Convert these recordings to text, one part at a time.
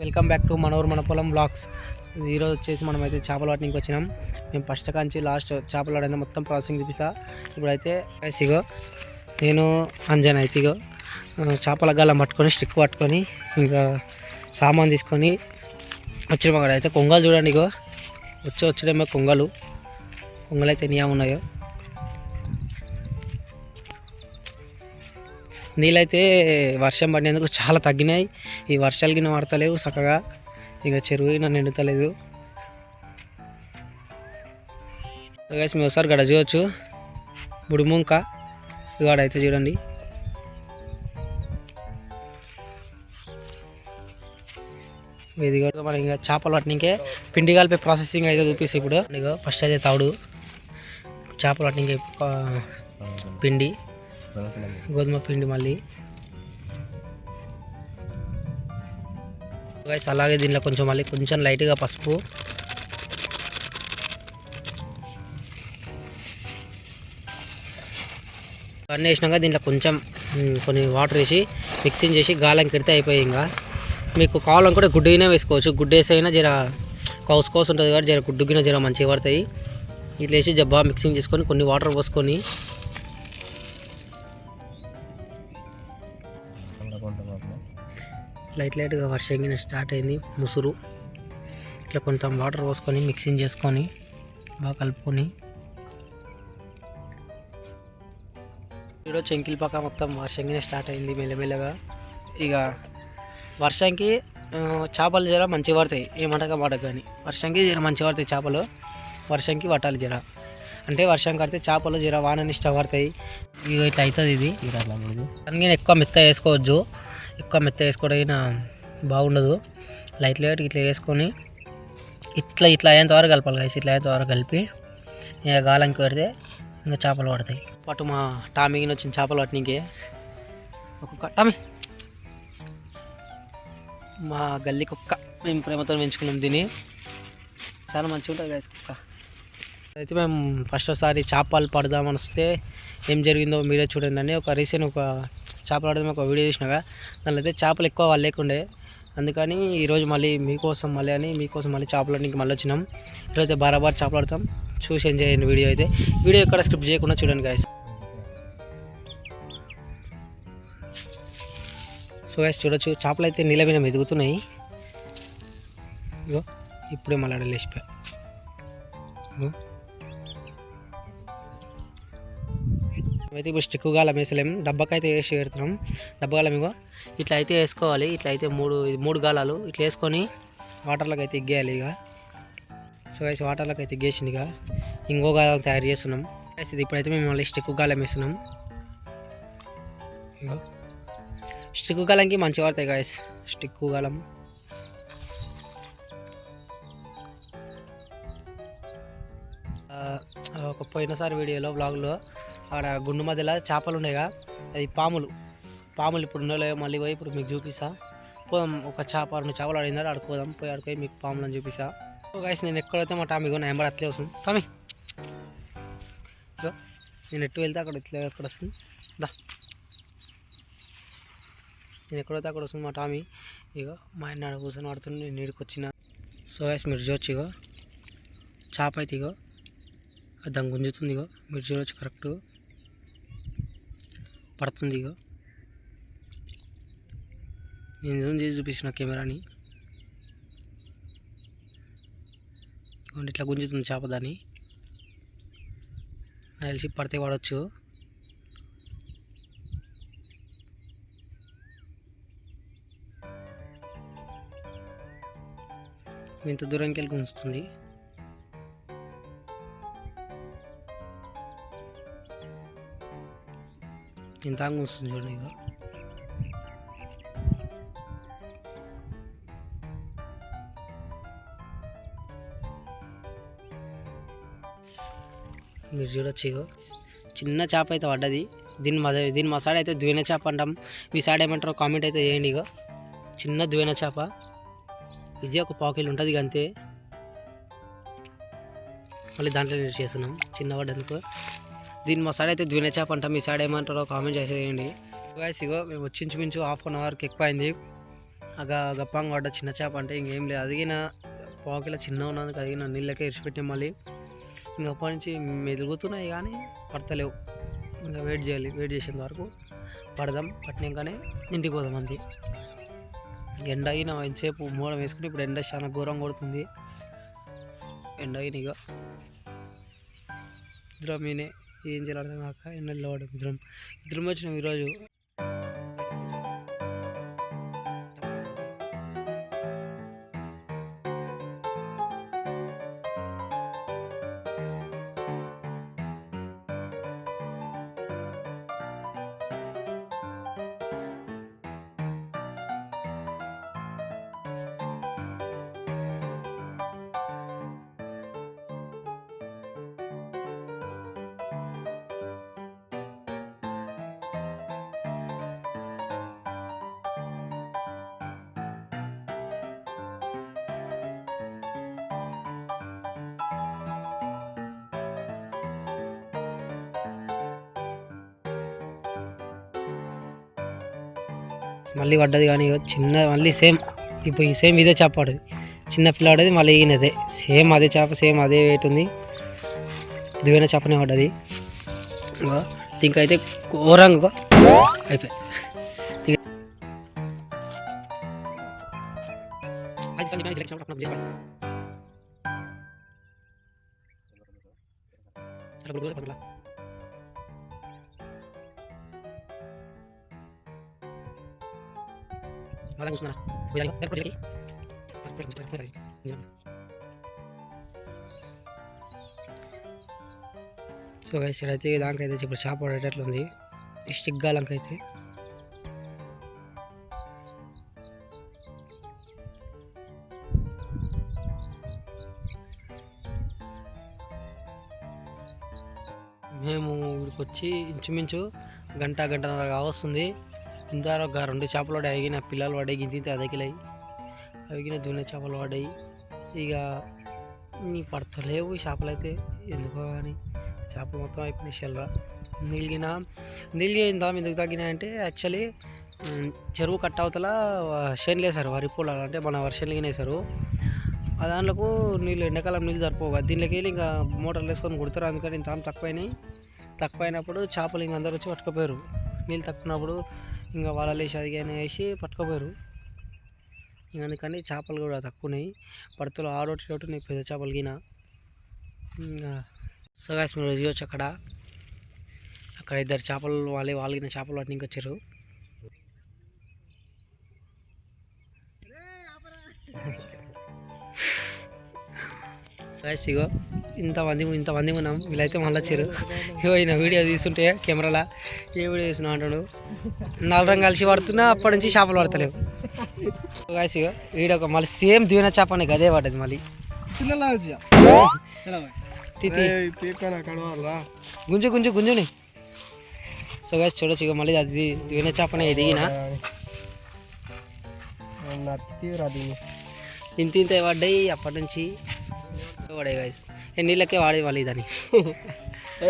Welcome back to manor మన పొలం blogs ఈరోజు వచ్చేసి మనం అయితే చేపలు పట్టడానికి వచ్చినాం. మేము ఫస్ట్ కాంచి లాస్ట్ చేపలు పడింది మొత్తం ప్రాసెసింగ్ చూపిస్తా. ఇప్పుడైతే ఇగో నేను అంజన్ అయితే ఇగో చేపల గల్లం పట్టుకొని స్టిక్ పట్టుకొని ఇంకా సామాన్ తీసుకొని వచ్చిన అక్కడ అయితే కొంగలు చూడండి ఇగో వచ్చి వచ్చడమే కొంగలు. కొంగలు అయితే నియా ఉన్నాయో నీళ్ళైతే వర్షం పడినందుకు చాలా తగ్గినాయి. ఈ వర్షాలు గిన్నె పడతలేవు చక్కగా. ఇక చెరువు గిన్నె నిండుతలేదు. గైస్ మేము ఒకసారి గడ చూడొచ్చు. బుడిముంక ఇవాడ అయితే చూడండి. ఇది కూడా మనం ఇంకా చేపలు పట్టినకే పిండి కలిపే ప్రాసెసింగ్ అయితే చూపిస్తాయి ఇప్పుడు. ఇక ఫస్ట్ అయితే తవుడు. చేపలు పట్టినకే పిండి. గోధుమ పిండి మళ్ళీ. గైస్ అలాగే దీనిలో కొంచెం మళ్ళీ కొంచెం లైట్గా పసుపు. అన్నీ వేసినాక దీంట్లో కొంచెం కొన్ని వాటర్ వేసి మిక్సింగ్ చేసి గాలం కెడితే అయిపోయి ఇంకా. మీకు కావాలనుకుంటే గుడ్డుగానే వేసుకోవచ్చు. గుడ్డు వేసైనా జర కౌస్ కౌస్ ఉంటుంది కాబట్టి జర గుడ్డుగిన జర మంచిగా పడతాయి. ఇట్లా వేసి జబ్బా మిక్సింగ్ చేసుకొని కొన్ని వాటర్ పోసుకొని లైట్ లైట్గా వర్షం కింద స్టార్ట్ అయింది ముసురు. ఇట్లా కొంచెం వాటర్ పోసుకొని మిక్సింగ్ చేసుకొని బాగా కలుపుకొని. ఈరోజు చెంకిల్ పక్క మొత్తం వర్షంగానే స్టార్ట్ అయింది మెల్లమెల్లగా. ఇక వర్షంకి చేపలు జర మంచిగా పడతాయి ఏమంటగా పడక కానీ. వర్షంకి జర మంచిగా పడతాయి చేపలు. వర్షంకి పట్టాలి జర. అంటే వర్షం కడితే చేపలు జర వానని ఇష్టపడతాయి ఇక ఇట్లా అవుతుంది ఇది. కానీ ఎక్కువ మెత్త వేసుకోవచ్చు ఎక్కువ మెత్త వేసుకోవడం అయినా బాగుండదు. లైట్ లైట్ ఇట్లా వేసుకొని ఇట్లా ఇట్లా అయ్యేంత వరకు కలపాలి కలిసి ఇట్లా అయ్యేంత వరకు కలిపి ఇక గాలంకి పెడితే ఇంకా చేపలు పడతాయి. పట్టు మా టామీకి వచ్చిన చేపలు పట్టినకే. ఒక్కొక్క టామీ. మా గల్లీ కుక్క మేము ప్రేమతో పెంచుకున్నాం దీన్ని. చాలా మంచిగా ఉంటుంది గాయస్ కుక్క. అయితే మేము ఫస్ట్ ఒకసారి చేపలు పడదామని వస్తే ఏం జరిగిందో మీరే చూడండి అని ఒక రీసెంట్ ఒక చేపలు పడదాం ఒక వీడియో చూసినాగా దానిలో అయితే చేపలు ఎక్కువ వాళ్ళు లేకుండే. అందుకని ఈరోజు మళ్ళీ మీకోసం మళ్ళీ అని మీకోసం మళ్ళీ చేపలు మళ్ళీ వచ్చినాం. ఈరోజు అయితే చేపలు పడతాం. చూసి ఎంజాయ్ చేయండి వీడియో అయితే. వీడియో ఎక్కడ స్క్రిప్ట్ చేయకుండా చూడండి గాయస్ సో గైస్ చూడొచ్చు. చేపలు అయితే నీళ్ళ మీద ఎదుగుతున్నాయి ఇగో ఇప్పుడే మళ్ళీ అడలేసిపోయా అయితే ఇప్పుడు స్టిక్ గాలం వేసలేం. డబ్బాకైతే వేసి పెడుతున్నాం. డబ్బాగాలం మీకు ఇట్లా అయితే వేసుకోవాలి. ఇట్లా అయితే మూడు మూడు గాలాలు. ఇట్లా వేసుకొని వాటర్లోకి అయితే ఎగ్గేయాలి ఇక సో వేసి వాటర్లోకి అయితే ఎగ్గేసింది ఇక ఇంకో గాలం తయారు చేస్తున్నాం. Guys, ఇది ఇప్పుడైతే మేము మళ్ళీ స్టిక్ గాలం వేస్తున్నాం. స్టిక్ గాలంకి మంచిగా పడతాయి గాయస్ స్టిక్ గాలం. ఒక పోయినసారి వీడియోలో బ్లాగ్లో అక్కడ గుండు మధ్యలో చేపలు ఉన్నాయిగా. అది పాములు. పాములు ఇప్పుడు ఉండలే మళ్ళీ పోయి ఇప్పుడు మీకు చూపిస్తా. పోదాం ఒక చేప రెండు చేపలు ఆడిందా ఆడుకోదాం పోయి ఆడుకోయి మీకు పాములను చూపిస్తా. ఒక గైస్ నేను ఎక్కడైతే మా టామీ నా ఎంబర్ అట్లే వస్తుంది. టామీ! ఇగో, నేను ఎట్టు వెళ్తే అక్కడ ఇట్లా ఎక్కడ వస్తుంది. దా. నేను ఎక్కడైతే అక్కడ వస్తుంది మా టామీ. ఇగో మా ఆయన ఆడ కూర్చొని ఆడుతుంది నేను నీడికి వచ్చిన. సో గైస్ మీరు చూడొచ్చు ఇగో. చేప అయితే ఇగో. దాని దాన్ని గుంజుతుంది ఇగో. మీరు చూడవచ్చు కరెక్ట్ పడుతుంది ఇగో. నేను జూమ్ చేసి చూపిస్తున్న కెమెరాని? ఇట్లా గుంజుతుంది చేప దాన్ని. నాకు తెలిసి పడితే పడవచ్చు ఇంత దూరంకి వెళ్ళి గుంజుతుంది. ఇంత వస్తుంది చూడండి ఇక మీరు చూడొచ్చు ఇగో. చిన్న చేప అయితే పడ్డది. దీని మా దీని మా సైడ్ అయితే ద్వేన చేప అంటాం. మీ సైడ్ ఏమంటారో కామెంట్ అయితే చేయండి ఇగో. చిన్న ద్వేన చేప. ఈజీ ఒక పాకెట్ ఉంటుంది అంతే. మళ్ళీ దాంట్లో నేను చేస్తున్నాం. చిన్న పడ్డందుకు. దీన్ని మా సైడ్ అయితే ద్విన చేప అంట. మీ సైడ్ ఏమంటారో కామెంట్ చేసేయండి గాయస్ ఇగో మేము వచ్చించుమించు హాఫ్ అన్ అవర్కి ఎక్కువ అయింది అగ గప్పంగా పడ్డ చిన్న చేప అంటే ఇంకేం లేదు. అదిగిన పాకిలా చిన్న ఉన్నందుకు అదిగిన నీళ్ళకే ఇరిచిపెట్టాం మళ్ళీ. ఇంకా అప్పటి నుంచి మెదుగుతున్నాయి కానీ పడతలేవు. ఇంకా వెయిట్ చేయాలి. వెయిట్ చేసేంత వరకు పడదాం. పట్టినాకనే ఇంటికి పోదాం అంతే ఎండ అయినా ఎంతసేపు మూలం వేసుకుని ఇప్పుడు ఎండ చాలా ఘోరం కొడుతుంది. ఎండ అయిన ఇక ఇద్దరం మీనే ఏం చేయాలి అర్థం కాక ఎండలో పడ్డాం ఇద్దరం ఇద్దరం వచ్చినాం ఈరోజు. మళ్ళీ పడ్డది కానీ చిన్న మళ్ళీ సేమ్ ఇప్పుడు ఈ సేమ్ ఇదే చేప పడది చిన్న పిల్లాడది మళ్ళీ ఈయనదే. సేమ్ అదే చేప సేమ్ అదే వెయిట్ ఉంది. దివైన చేపనే పడ్డది. ఇగో అయితే ఘోరంగా అయిపోయి. ఇక- అలా కూర్చున్నా పోయాలి లేకపోతే పోయాలి. పోయాలి, పోయాలి, పోయాలి. నిజం. సో గైస్ అయితే దానికైతే ఇప్పుడు చేప పడేటట్లుంది ఈ స్టిక్ గాలంకైతే మేము ఇక్కడికి వచ్చి ఇంచుమించు గంట గంటన్నర కావస్తుంది ఇంత ఒక రెండు చేపలు పడ్డాయి అగిన పిల్లలు పడ్డాయి గింత అదకిలాయి. అవిగిన దున్న చేపలు పడ్డాయి ఇక నీ పడతలేవు ఈ చేపలు అయితే ఎందుకో అని చేపలు మొత్తం అయిపోయినాయి షెల్రా. నీళ్ళగిన నీళ్ళు ఏందా ఎందుకు తగ్గినాయంటే యాక్చువల్లీ చెరువు కట్ట అవతల షెన్లు వేసారు వరి పొలాలు అంటే మన వర్షన్లు వేసారు ఆ దాంట్లోకు నీళ్ళు ఎండాకాలం నీళ్ళు సరిపోవు దీనిలోకి వెళ్ళి ఇంకా మోటార్లు వేసుకొని కుడతారు అందుకని ఇంత తక్కువైనాయి. తక్కువైనప్పుడు చేపలు ఇంక అందరు వచ్చి పట్టుకుపోయారు. నీళ్ళు తక్కువనప్పుడు ఇంకా వలలు వేసి అది కానీ వేసి పట్టుకుపోయారు. ఇంక అందుకని చేపలు కూడా తక్కువన్నాయి. పడతలు ఆరోటి రోటి ఉన్నాయి పెద్ద చేపలు గిన. ఇంకా సగాస్ మీరు చూడొచ్చు అక్కడ. అక్కడ ఇద్దరు చేపలు వాళ్ళే వాళ్ళగిన చేపలు వాటిని ఇంకా వచ్చారు గాయస్ ఇగో. ఇంతమంది ఇంతమంది ఉన్నాం. వీళ్ళైతే మళ్ళీ వచ్చారు. ఈయన వీడియో తీసుంటే కెమెరాలో ఏ వీడియో తీసినా అంటాడు. నలరం కలిసి పడుతున్నా అప్పటి నుంచి చేపలు పడతలేవు. గాయస్ ఇగో వీడియో మళ్ళీ సేమ్ దివిన చేప అని గదే పడ్డది మళ్ళీ. గుంజు గుంజు గుంజుని. సో గాయస్ చూడొచ్చు ఇక మళ్ళీ అది దివిన చేపనే దిగిన ఇంత ఇంత పడ్డాయి అప్పటి నుంచి. పడాయి గాయస్ నీళ్ళకే వాడే వాళ్ళు ఇదని.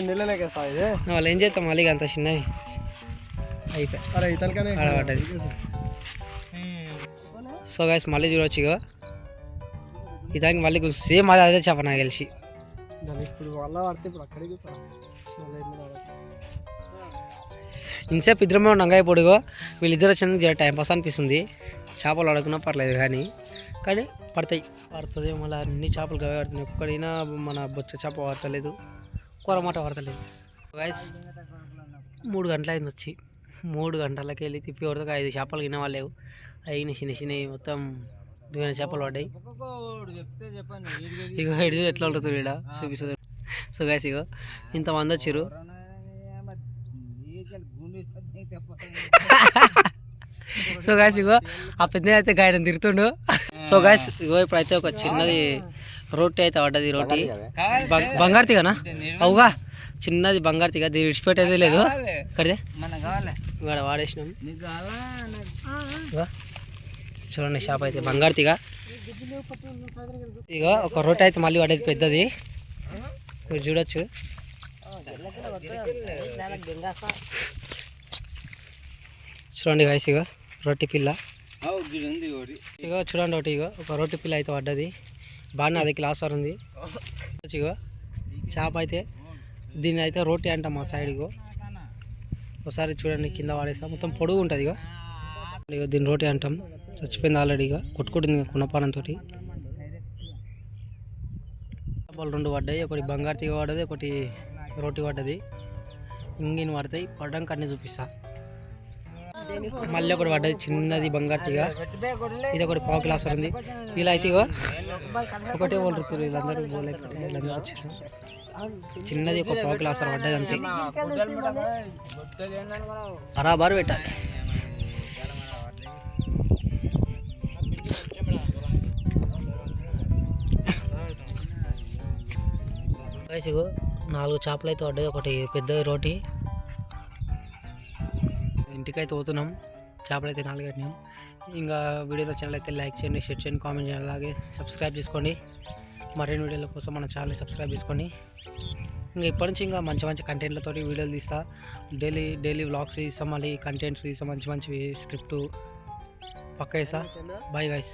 నీళ్ళకే వాళ్ళు ఏం చేస్తాం మళ్ళీ అంత చిన్నవి. అయిపోయి. సో గాయస్ మళ్ళీ చూడవచ్చు ఇక ఇదానికి మళ్ళీ సేమ్ అదే అదే చెప్ప నాకు తెలిసి. ఇప్పుడు వల్ల పడితే ఇప్పుడు అక్కడికి. ఇంతసేపు ఇద్దరమే ఉన్నాం ఇప్పుడు ఇగో. వీళ్ళిద్దరు వచ్చినందుకు జర టైం పాస్ అనిపిస్తుంది. చేపలు అడగకున్నా పర్లేదు కానీ కానీ పడతాయి. పడుతుంది మళ్ళీ అన్ని చేపలు గవే పడుతున్నాయి. ఒక్కడైనా మన బొచ్చ చేప పడతలేదు కూరమాట పడతలేదు. గాయస్ మూడు గంటల అయింది వచ్చి. మూడు గంటలకి వెళ్ళి తిప్పి కొడతాక ఐదు చేపలు గిన్న లేవు. అయిన చిన్న చిన్నవి మొత్తం దిగిన చేపలు పడ్డాయి. ఇక ఎడు ఎట్లా ఉంటుంది ఇక్కడ చూపిస్తుంది. సో గాయస్ ఇగో ఇంతమంది వచ్చారు సో గాయస్ ఇగో ఆ పెద్ద అయితే గాయన తిరుగుతుండు. సో గాయస్ ఇగో ఇప్పుడైతే ఒక చిన్నది రోటీ అయితే పడ్డది రోటీ. బం- బంగారు తీగనా? అవుగా చిన్నది బంగారు తీగ. దీన్ని విడిచిపెట్టేది లేదు. ఇక్కడే ఇక్కడ వాడేసినాం. చూడండి షాప్ అయితే బంగారు తీగ. ఇగో ఒక రోటీ అయితే మళ్ళీ పడేది పెద్దది. మీరు చూడొచ్చు. చూడండి గాయస్ ఇగో రొట్టి పిల్ల. ఇగో చూడండి ఒకటి ఇగో ఒక రొట్టె పిల్ల అయితే పడ్డది. బాగానే అది క్లాస్ ఉంది. ఇగో చేప అయితే దీన్ని అయితే రోటీ అంటాం మా సైడ్ ఇగో. ఒకసారి చూడండి కింద వాడేస్తాం మొత్తం పొడుగు ఉంటుంది ఇగో. ఇగో దీన్ని రోటీ అంటాం. చచ్చిపోయింది ఆల్రెడీ ఇక కొట్టుకుంటుంది ఇక కున్నపానంతో చేపలు రెండు పడ్డాయి. ఒకటి బంగారు తీగ పడ్డది ఒకటి రోటీ పడ్డది. ఇంగిన్ పడతాయి. పడడానికి అన్నీ చూపిస్తా. మళ్ళీ ఒకటి పడ్డది చిన్నది బంగారు తీగ. ఇది ఒకటి పావు గ్లాస్ ఉంది. ఇలా అయితే ఇగో ఒకటే వండుతారు వీళ్ళందరూ బోలే వీళ్ళందరూ వచ్చారు చిన్నది ఒక పావు గ్లాస్ పడ్డది అంతే. బరాబర్ పెట్టాలి. ఇగో నాలుగు చేపలు అయితే పడ్డాయి. ఒకటి పెద్ద రోటి ఇంటికైతే పోతున్నాం. చేపలు అయితే నాలుగు కట్టినాం. ఇంకా వీడియో నచ్చినట్లయితే లైక్ చేయండి షేర్ చేయండి కామెంట్ చేయండి. అలాగే సబ్స్క్రైబ్ చేసుకోండి. మరిన్ని వీడియోల కోసం మన ఛానల్ని సబ్స్క్రైబ్ చేసుకోండి ఇంకా ఇప్పటి నుంచి ఇంకా మంచి మంచి కంటెంట్లతో వీడియోలు తీస్తా. డైలీ డైలీ వ్లాగ్స్ తీస్తాం మళ్ళీ కంటెంట్స్ తీస్తాం. మంచి మంచి స్క్రిప్ట్ పక్క వేస్తా బాయ్ గైస్